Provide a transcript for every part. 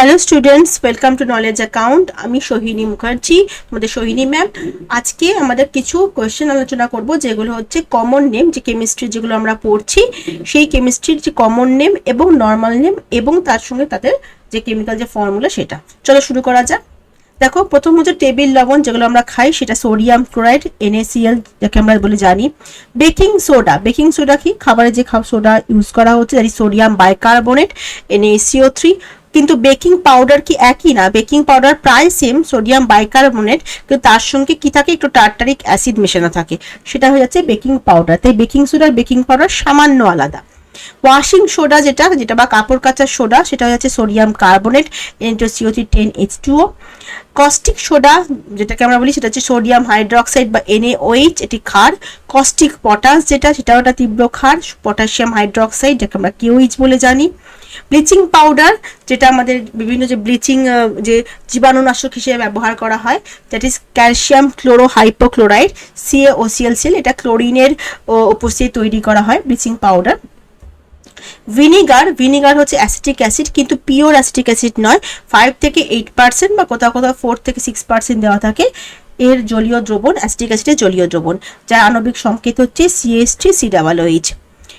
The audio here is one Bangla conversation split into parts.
Hello students welcome to knowledge account আমি সোহিনী মুখার্জি আমাদের সোহিনী ম্যাম আজকে আমাদের কিছু কোয়েশ্চেন আলোচনা করব, যেগুলো হচ্ছে কমন নেম যে কেমিস্ট্রি যেগুলো আমরা পড়ছি, সেই কেমিস্ট্রির যে কমন নেম এবং নর্মাল নেম এবং তার সঙ্গে তাদের যে কেমিক্যাল যে ফর্মুলা সেটা। চলো শুরু করা যাক। দেখো, প্রথম হচ্ছে টেবিল লবণ, যেগুলো আমরা খাই, সেটা সোডিয়াম ক্লোরাইড এনএসিএল যাকে আমরা বলে জানি। বেকিং সোডা বেকিং সোডা কি? খাবারে যে সোডা ইউজ করা হচ্ছে sodium bicarbonate N A C O three কিন্তু বেকিং পাউডার কি একই না? বেকিং পাউডার প্রায় সেম সোডিয়াম বাইকার্বনেট কিন্তু তার সঙ্গে কি থাকে? একটু টার্টারিক অ্যাসিড মেশানো থাকে। সেটা হয়ে যাচ্ছে বেকিং পাউডার তাই বেকিং সোডার বেকিং পাউডার সামান্য আলাদা। ওয়াশিং সোডা যেটা যেটা বা কাপড় কাচার সোডা সেটা হচ্ছে sodium carbonate C O three ten H two O caustic soda যেটাকে আমরা বলি, সেটা হচ্ছে সোডিয়াম হাইড্রক্সাইড বা এনএওএইচ এটি ক্ষার। কস্টিক পটাশ যেটা, সেটাও একটা তীব্র ক্ষার পটাশিয়াম হাইড্রক্সাইড যাকে আমরা কেওইচ বলে জানি। ব্লিচিং পাউডার যেটা আমাদের বিভিন্ন যে ব্লিচিং যে জীবাণুনাশক হিসেবে ব্যবহার করা হয় that is calcium chloro hypochloride C A O C L sell এটা ক্লোরিনের উপস্থিতি তৈরি করা হয় ব্লিচিং পাউডার ভিনিগার ভিনিগার হচ্ছে অ্যাসিটিক অ্যাসিড কিন্তু পিওর অ্যাসিটিক অ্যাসিড নয়। ফাইভ থেকে এইট পার্সেন্ট বা কোথাও কোথাও ফোর থেকে সিক্স পার্সেন্ট দেওয়া থাকে এর জলীয় দ্রবণ অ্যাসিটিক অ্যাসিডের জলীয় দ্রবণ, যার আণবিক সংকেত হচ্ছে সিএসটি সি ডাবল এইচ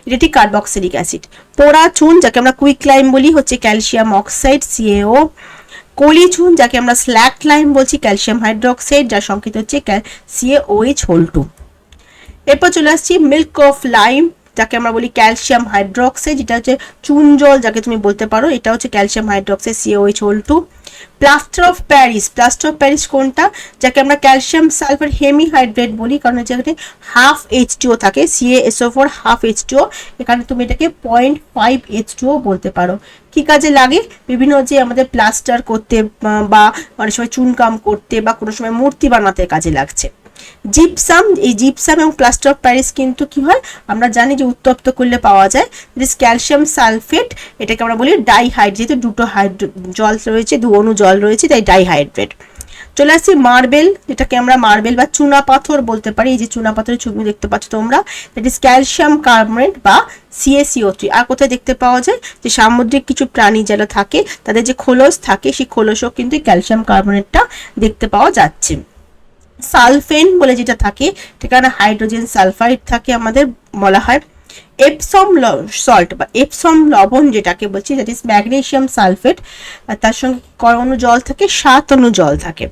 এটা কার্বক্সিলিক অ্যাসিড পোড়া চুন, যাকে আমরা কুইক লাইম বলি, হচ্ছে ক্যালসিয়াম অক্সাইড সিএও কলি চুন, যাকে আমরা স্ল্যাক লাইম বলছি ক্যালসিয়াম হাইড্রোক্সাইড যার সংকেত হচ্ছে সিএ সিএওএইচ হোল টু এরপর চলে আসছি মিল্ক অফ লাইম যাকে আমরা বলি ক্যালসিয়াম হাইড্রোক্সাইড যেটা হচ্ছে চুন জল যাকে তুমি বলতে পারো, এটা হচ্ছে calcium hydroxide C O H whole two plaster of Paris plaster of Paris কোনটা? যাকে আমরা ক্যালসিয়াম সালফার হেমিহাইড্রেট বলি, কারণ যেখানে হাফ এইচ টুও থাকে সিএএসও ফোর হাফ এইচ এখানে তুমি এটাকে পয়েন্ট ফাইভ এইচ টুও বলতে পারো। কি কাজে লাগে? বিভিন্ন যে আমাদের প্লাস্টার করতে, বা অনেক সময় চুনকাম করতে, বা কোনো সময় মূর্তি বানাতে কাজে লাগছে। জিপসাম এই জিপসাম এবং প্লাস্টার অফ প্যারিস কিন্তু কি হয়? আমরা জানি যে উত্তপ্ত করলে পাওয়া যায়। দিস ক্যালসিয়াম সালফেট এটাকে আমরা বলি ডাইহাইড যেহেতু দুটো হাইড্রো জল রয়েছে, দু অণু জল রয়েছে, তাই ডাইহাইড্রেট চলে আসছি মার্বেল যেটাকে আমরা মার্বেল বা চুনা পাথর বলতে পারি। এই যে চুনা পাথরের ছবি দেখতে পাচ্ছ তোমরা। দ্যাট ইস ক্যালসিয়াম কার্বনেট বা সিএসিও থ্রি আর কোথায় দেখতে পাওয়া যায়? যে সামুদ্রিক কিছু প্রাণী যারা থাকে, তাদের যে খোলস থাকে, সেই খোলসও কিন্তু ক্যালসিয়াম কার্বনেটটা দেখতে পাওয়া যাচ্ছে। সালফেন বলে যেটা থাকে, সেখানে হাইড্রোজেন সালফাইড থাকে আমাদের বলা হয়। এপসম সল্ট বা এপসম লবণ যেটাকে বলছি দ্যাট ইজ ম্যাগনেশিয়াম সালফেট তার সঙ্গে করণু জল থাকে? সাত অনু জল থাকে।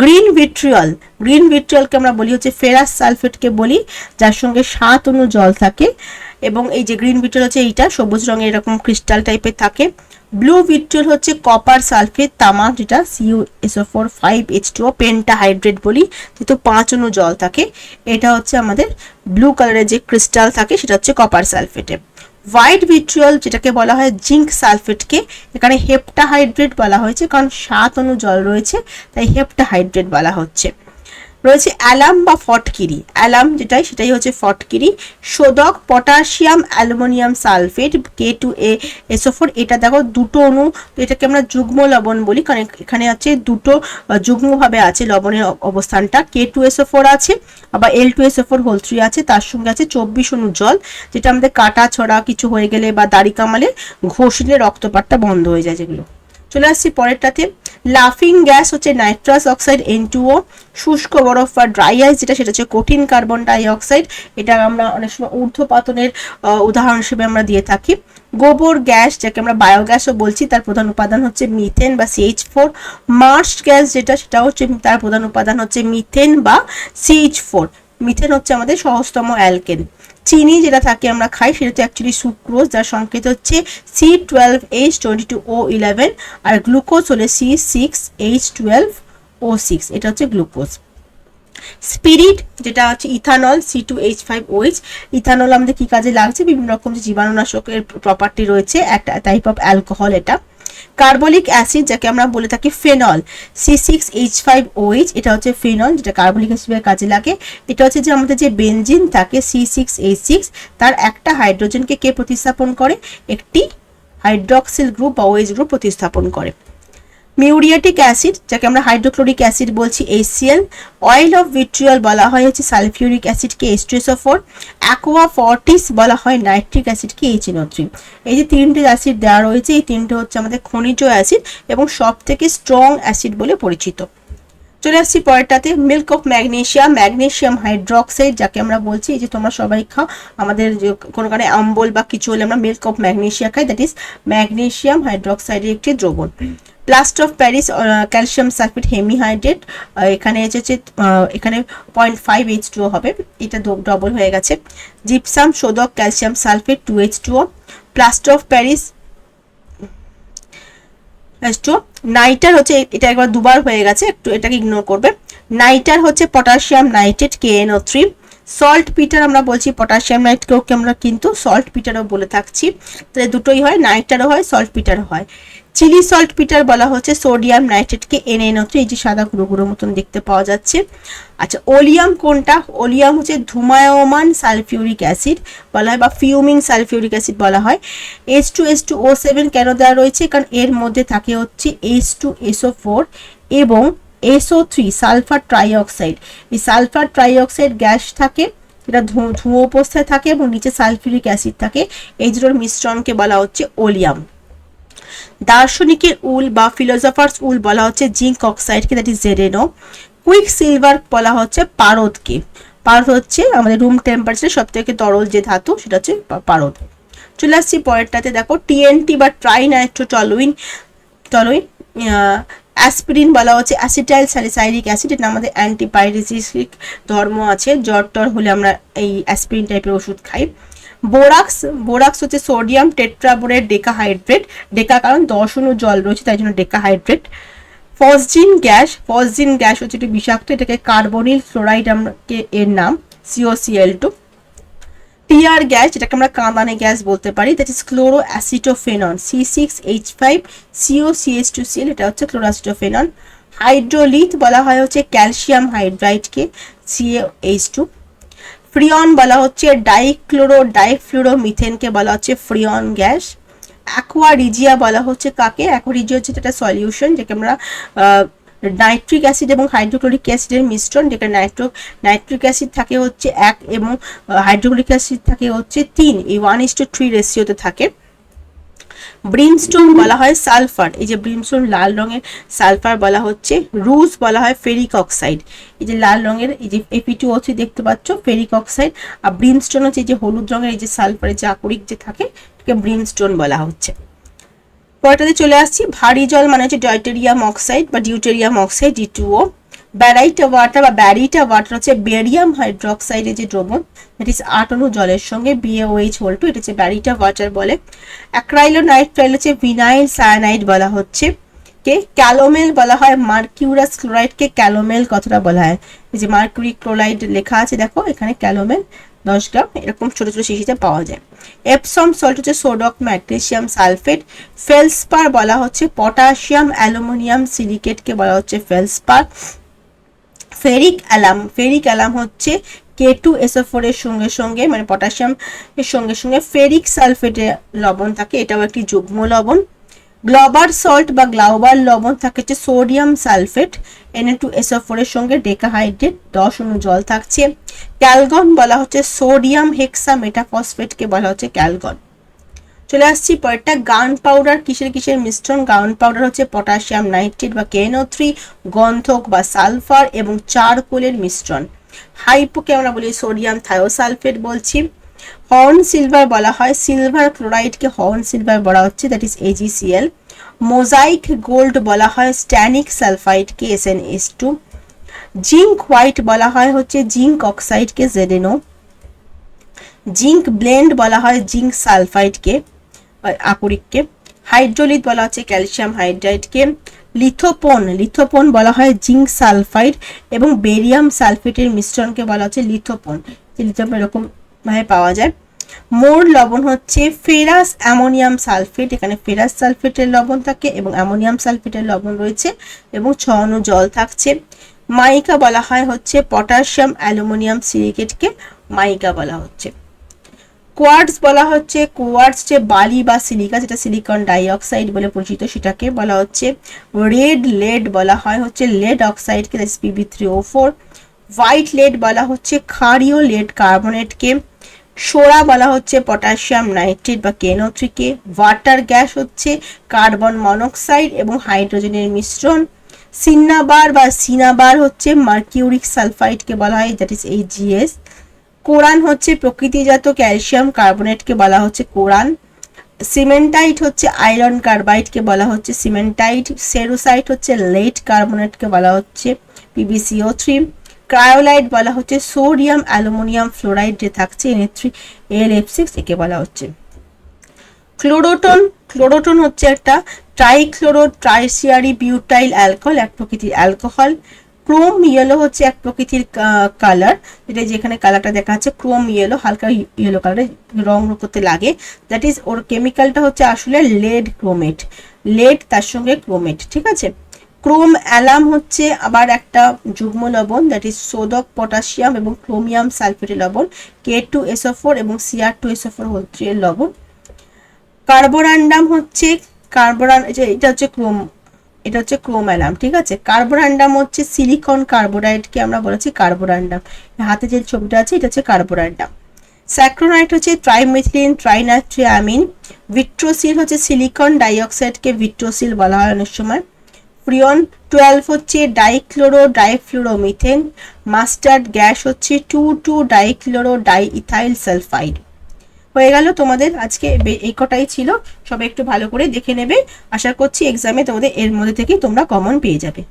গ্রিন ভিট্রিয়াল, গ্রিন ভিট্রিয়ালকে আমরা বলি হচ্ছে ফেরাস সালফেটকে বলি, যার সঙ্গে সাত অনু জল থাকে। এবং এই যে গ্রিন ভিট্রিয়াল হচ্ছে এইটা, সবুজ রঙের এরকম ক্রিস্টাল টাইপের থাকে। ব্লু ভিট্রিয়াল হচ্ছে কপার সালফেট তামা, যেটা S O four five H two pentahydrate বলি, যেহেতু পাঁচ অনু জল থাকে। এটা হচ্ছে আমাদের ব্লু কালারের যে ক্রিস্টাল থাকে, সেটা হচ্ছে কপার সালফেটে হোয়াইট ভিট্রিয়াল যেটাকে বলা হয় জিঙ্ক সালফেটকে এখানে হেপটাহাইড্রেট বলা হয়েছে, কারণ সাত অনু জল রয়েছে, তাই হেপটাহাইড্রেট বলা হচ্ছে। রয়েছে অ্যালাম বা ফটকিরি। অ্যালাম যেটাই, সেটাই হচ্ছে ফটকিরি। শোধক, potassium, aluminium sulphate K two A S O four এটা দেখো দুটো অণু। এটাকে আমরা যুগ্ম লবণ বলি, কারণ এখানে আছে দুটো যুগ্মভাবে আছে লবণের অবস্থানটা। কে টু এসোফোর আছে, আবার L two S O four whole three আছে, তার সঙ্গে আছে চব্বিশ অণু জল, যেটা আমাদের কাটা, ছড়া, কিছু হয়ে গেলে বা দাড়ি কামালে ঘষলে রক্তপাতটা বন্ধ হয়ে যায় যেগুলো। চলে আসছি পরেরটাতে। লাফিং গ্যাস হচ্ছে nitrous oxide N two O শুষ্ক বরফ বা ড্রাই আইস, যেটা সেটা হচ্ছে কঠিন কার্বন ডাই অক্সাইড এটা আমরা অনেক সময় ঊর্ধ্বপাতনের উদাহরণ হিসেবে আমরা দিয়ে থাকি। গোবর গ্যাস, যাকে আমরা বায়োগ্যাসও বলছি, তার প্রধান উপাদান হচ্ছে মিথেন বা সিএইচ ফোর মার্স গ্যাস যেটা সেটা হচ্ছে, তার প্রধান উপাদান হচ্ছে মিথেন বা সিএইচ ফোর মিথেন হচ্ছে আমাদের সহজতম অ্যালকেন। চিনি যেটা থাকে আমরা খাই, সেটা হচ্ছে অ্যাকচুয়ালি সুক্রোজ যার সংকেত হচ্ছে C twelve H twenty two O eleven আর গ্লুকোজ হলে C six H twelve O six এটা হচ্ছে গ্লুকোজ স্পিরিট যেটা হচ্ছে ethanol C two H five O H ethanol আমাদের কি কাজে লাগছে? বিভিন্ন রকম যে জীবাণুনাশকের প্রপার্টি রয়েছে, একটা টাইপ অফ অ্যালকোহল এটা। কার্বলিক অ্যাসিড, যাকে আমরা বলে থাকি phenol C six H five O H এটা হচ্ছে ফেনল, যেটা কার্বলিক হিসেবে কাজে লাগে। এটা হচ্ছে যে আমাদের যে বেঞ্জিন থাকে সি সিক্স এইচ সিক্স তার একটা হাইড্রোজেনকে কে প্রতিস্থাপন করে? একটি হাইড্রক্সিল গ্রুপ বা ওয়েজ গ্রুপ প্রতিস্থাপন করে। মিউরিয়াটিক অ্যাসিড, যাকে আমরা হাইড্রোক্লোরিক অ্যাসিড বলছি HCl অয়েল অফ ভিট্রিয়াল বলা হয় হচ্ছে সালফিউরিক অ্যাসিডকে এইচ ফোর অ্যাকোয়া ফর্টিস বলা হয় নাইট্রিক অ্যাসিডকে এইচএনও থ্রি এই যে তিনটে অ্যাসিড দেওয়া রয়েছে, এই তিনটে হচ্ছে আমাদের খনিজ অ্যাসিড এবং সব থেকে স্ট্রং অ্যাসিড বলে পরিচিত। চলে আসছি পরেরটাতে milk of magnesium magnesium hydroxide যাকে আমরা বলছি, এই যে তোমরা সবাই খাও, আমাদের কোনো কারণে আম্বল বা কিছু হলে আমরা মিল্ক অফ ম্যাগনেশিয়া খাই দ্যাট ইজ ম্যাগনেশিয়াম হাইড্রক্সাইডের একটি দ্রবণ। Plaster of Paris calcium sulphate hemihydrate এখানে এসেছে এখানে পয়েন্ট ফাইভ এইচ টু হবে, এটা ডবল হয়ে গেছে। Gypsum শোধক calcium sulphate two H two plaster of Paris two nitre হচ্ছে, এটা একবার দুবার হয়ে গেছে, একটু এটাকে ইগনোর করবে। নাইটার হচ্ছে potassium nitrate K N O three saltpetre আমরা বলছি পটাশিয়াম নাইটকেও আমরা কিন্তু সল্ট পিটারও বলে থাকছি। তাহলে দুটোই হয় নাইটারও হয় সল্ট পিটারও হয়। চিলি সল্ট পিটার বলা হচ্ছে, সোডিয়াম নাইট্রেটকে এনে থ্রি এই যে সাদা গুঁড়ো গুঁড়ো মতন দেখতে পাওয়া যাচ্ছে। আচ্ছা ওলিয়াম কোনটা? ওলিয়াম হচ্ছে ধুমায়মান সালফিউরিক অ্যাসিড বলা হয়, বা ফিউমিং সালফিউরিক অ্যাসিড বলা হয়। H two S two O seven কেন দেওয়া রয়েছে? কারণ এর মধ্যে থাকে হচ্ছে H two S O four এবং S O three sulphur trioxide. এই সালফার ট্রাইঅক্সাইড গ্যাস থাকে, এটা ধুয়ো অবস্থায় থাকে এবং নিচে সালফিউরিক অ্যাসিড থাকে। এই দুটোর মিশ্রণকে বলা হচ্ছে ওলিয়াম। দার্শনিকের উল বা ফিলোজফার্স উল বলা হচ্ছে zinc অক্সাইডকে that is Z N O quicksilver বলা হচ্ছে পারদকে। পারদ হচ্ছে আমাদের রুম টেম্পারেচার সব থেকে তরল যে ধাতু, সেটা হচ্ছে পারদ। চলে আসছি পরেরটাতে, দেখো টিএনটি বা ট্রাইনাইট্রোটলুইন টলুইন অ্যাসপিরিন বলা হচ্ছে অ্যাসিটাইল স্যালিসাইরিক অ্যাসিড এটা আমাদের অ্যান্টিপাইরেসিক ধর্ম আছে। জ্বর টর হলে আমরা এই অ্যাসপিরিন টাইপের ওষুধ খাই। বোরাক্স বোরাক্স হচ্ছে সোডিয়াম টেট্রাবোরেট ডেকাহাইড্রেট। ডেকা কারণ দশ অণু জল রয়েছে, তাই জন্য decahydrate. Phosgene gas phosgene gas হচ্ছে একটি বিষাক্ত, এটাকে কার্বনিল ফ্লোরাইড আমরাকে এর নাম সিওসিএল টু টিআর গ্যাস, যেটাকে আমরা কাঁদানে গ্যাস বলতে পারি that is chloro acetophenone C six H five C O C S two C L এটা হচ্ছে ক্লোরোঅ্যাসিটোফেনন হাইড্রোলিথ বলা হয় হচ্ছে calcium হাইড্রাইডকে C A H two freon বলা হচ্ছে ডাইক্লোরো ডাইফ্লোরো মিথেনকে বলা হচ্ছে ফ্রিয়ন গ্যাস। অ্যাকোয়ারিজিয়া বলা হচ্ছে কাকে? অ্যাকোয়ারিজিয়া হচ্ছে একটা সলিউশন যেটা আমরা নাইট্রিক অ্যাসিড এবং হাইড্রোক্লোরিক অ্যাসিডের মিশ্রণ, যেটা নাইট্রো, নাইট্রিক অ্যাসিড থাকে হচ্ছে এক এবং হাইড্রোক্লোরিক অ্যাসিড থাকে হচ্ছে তিন। এই ওয়ান ইস টু থ্রি রেশিওতে থাকে। ব্রিমস্টোন বলা হয় সালফার। এই যে ব্রিমস্টোন লাল রঙের সালফার বলা হচ্ছে রুজ বলা হয় ফেরিক অক্সাইড। এই যে লাল রঙের এই যে এপি টু থ্রি দেখতে পাচ্ছ, ফেরিক অক্সাইড। আর ব্রিমস্টোন হচ্ছে এই যে হলুদ রঙের এই যে সালফারের যে আকরিক যে থাকে, এটাকে ব্রিমস্টোন বলা হচ্ছে। পরেরটাতে চলে আসছি, ভারী জল মানে হচ্ছে ডয়টেরিয়াম অক্সাইড বা deuterium oxide D two O baryta water বা ব্যারিটা ওয়াটার হচ্ছে বেরিয়াম হাইড্রোক্সাইডের যে দ্রবণ দ্যাট ইজ আট অণু জলের সঙ্গে বিএওএইচ হোল টু এটা হচ্ছে ব্যারিটা ওয়াটার বলে। অ্যাক্রাইলোনাইট্রাইল হচ্ছে ভিনাইল সায়ানাইড বলা হচ্ছে। কে? ক্যালোমেল বলা হয় মার্কিউরাস ক্লোরাইডকে ক্যালোমেল কথাটা বলা হয়। এই যে মার্কিউরি ক্লোরাইড লেখা আছে, দেখো, এখানে ক্যালোমেল দশ গ্রাম, এরকম ছোট ছোট শিশিতে পাওয়া যায়। এপসম সল্ট হচ্ছে সোডক ম্যাগনেসিয়াম সালফেট ফেলসপার বলা হচ্ছে পটাশিয়াম অ্যালুমিনিয়াম সিলিকেটকে বলা হচ্ছে felspar ferric alum. Ferric alum হচ্ছে কে টু এসোফোর এর সঙ্গে সঙ্গে মানে পটাশিয়াম এর সঙ্গে সঙ্গে ফেরিক সালফেটের লবণ থাকে, এটাও একটি যুগ্ম লবণ। গ্লোবার সল্ট বা গ্লাউবার লবণ থাকে হচ্ছে sodium sulphate N A two S O four এর সঙ্গে ডেকাহাইড্রেট দশ অণু জল থাকছে। ক্যালগন বলা হচ্ছে সোডিয়াম হেক্সা মেটাফসফেটকে বলা হচ্ছে ক্যালগন। চলে আসছি পরেরটা গান পাউডার কিসের কিসের মিশ্রণ? গান পাউডার হচ্ছে পটাশিয়াম নাইট্রেট বা কেনো থ্রি গন্ধক বা সালফার এবং চারকোলের মিশ্রণ। হাইপোকে আমরা বলি সোডিয়াম থায়োসালফেট বলছি। হর্ন সিলভার বলা হয়। সিলভার ক্লোরাইডকে হর্ন সিলভার বলা হচ্ছে that is A G C L mosaic gold বলা হয় stannic সালফাইডকে S N S two zinc white বলা হয় হচ্ছে zinc অক্সাইডকে Z N O zinc blende বলা হয় জিঙ্ক সালফাইডকে আকরিককে। হাইড্রোলিথ বলা হচ্ছে ক্যালসিয়াম হাইড্রাইডকে। লিথোপন লিথোপন বলা হয় জিঙ্ক সালফাইড এবং বেরিয়াম সালফেটের মিশ্রণকে বলা হচ্ছে লিথোপন। লিথোপন এরকম ভাবে পাওয়া যায়। মোর লবণ হচ্ছে ফেরাস অ্যামোনিয়াম সালফেট। এখানে ফেরাস সালফেটের লবণ থাকে এবং অ্যামোনিয়াম সালফেটের লবণ রয়েছে এবং ছ অণু জল থাকছে। মাইকা বলা হয় হচ্ছে পটাশিয়াম অ্যালুমিনিয়াম সিলিকেটকে মাইকা বলা হচ্ছে। কোয়ার্টস বলা হচ্ছে, কোয়ার্টস যে বালি বা সিলিকা, যেটা সিলিকন ডাইঅক্সাইড বলে পরিচিত, সেটাকে বলা হচ্ছে রেড লেড বলা হয়, হচ্ছে lead অক্সাইডকে P B three O four white lead বলা হচ্ছে ক্ষারীয় লেড কার্বনেটকে। সোরা বলা হচ্ছে পটাশিয়াম নাইট্রেট বা কেনো থ্রিকে ওয়াটার গ্যাস হচ্ছে কার্বন মনোক্সাইড এবং হাইড্রোজেনের মিশ্রণ। সিন্নাবার বা সিনাবার হচ্ছে মার্কিউরিক সালফাইডকে বলা হয় দ্যাট ইজ এই জিএস কোরান হচ্ছে প্রকৃতিজাত ক্যালসিয়াম কার্বনেটকে বলা হচ্ছে কোরান। সিমেন্টাইট হচ্ছে আয়রন কার্বাইডকে বলা হচ্ছে সিমেন্টাইট। সেরোসাইট হচ্ছে লেট কার্বনেটকে বলা হচ্ছে পিবিসিও থ্রি। ক্রায়োলাইট বলা হচ্ছে সোডিয়াম অ্যালুমিনিয়াম ফ্লোরাইড যে থাকছে N three L F six একে বলা হচ্ছে। ক্লোরোটন ক্লোরোটন হচ্ছে একটা ট্রাইক্লোরো ট্রাইসিয়ারি বিউটাইল অ্যালকোহল, এক প্রকৃতির অ্যালকোহল। ক্রোম ইয়েলো হচ্ছে এক প্রকৃতির কালার যেটা যেখানে কালারটা দেখা যাচ্ছে ক্রোম ইয়েলো হালকা ইয়েলো কালারে রং করতে লাগে। দ্যাট ইজ ওর কেমিক্যালটা হচ্ছে আসলে লেড ক্রোমেট লেড তার সঙ্গে ক্রোমেট ঠিক আছে? ক্রোম অ্যালাম হচ্ছে আবার একটা যুগ্ম লবণ দ্যাট ইজ সোদক পটাশিয়াম এবং ক্রোমিয়াম সালফেটের লবণ K two S O four এবং C R two S O four whole three এর লবণ। কার্বোরান্ডাম হচ্ছে কার্বোরান এটা হচ্ছে ক্রোম এটা হচ্ছে ক্রোম্যালাম ঠিক আছে? কার্বোরান্ডাম হচ্ছে সিলিকন কার্বোরাইডকে আমরা বলেছি কার্বোরান্ডাম। হাতে যে ছবিটা আছে, এটা হচ্ছে কার্বোরান্ডাম। স্যাক্রোনাইট হচ্ছে ট্রাইমেথিলিন, ট্রাইনাইট্রিয়ামিন। ভিট্রোসিল হচ্ছে সিলিকন ডাইঅক্সাইডকে ভিট্রোসিল বলা হয় অনেক সময়। ফ্রিয়ন টুয়েলভ হচ্ছে ডাইক্লোরো ডাইফ্লুরোমিথেন মাস্টার্ড গ্যাস হচ্ছে two two dichloro di ethyl sulphide. হয়ে গেল তোমাদের আজকে এই কটাই ছিল। সবাই একটু ভালো করে দেখে নেবে। আশা করছি এক্সামে তোমাদের এর মধ্যে থেকেই তোমরা কমন পেয়ে যাবে।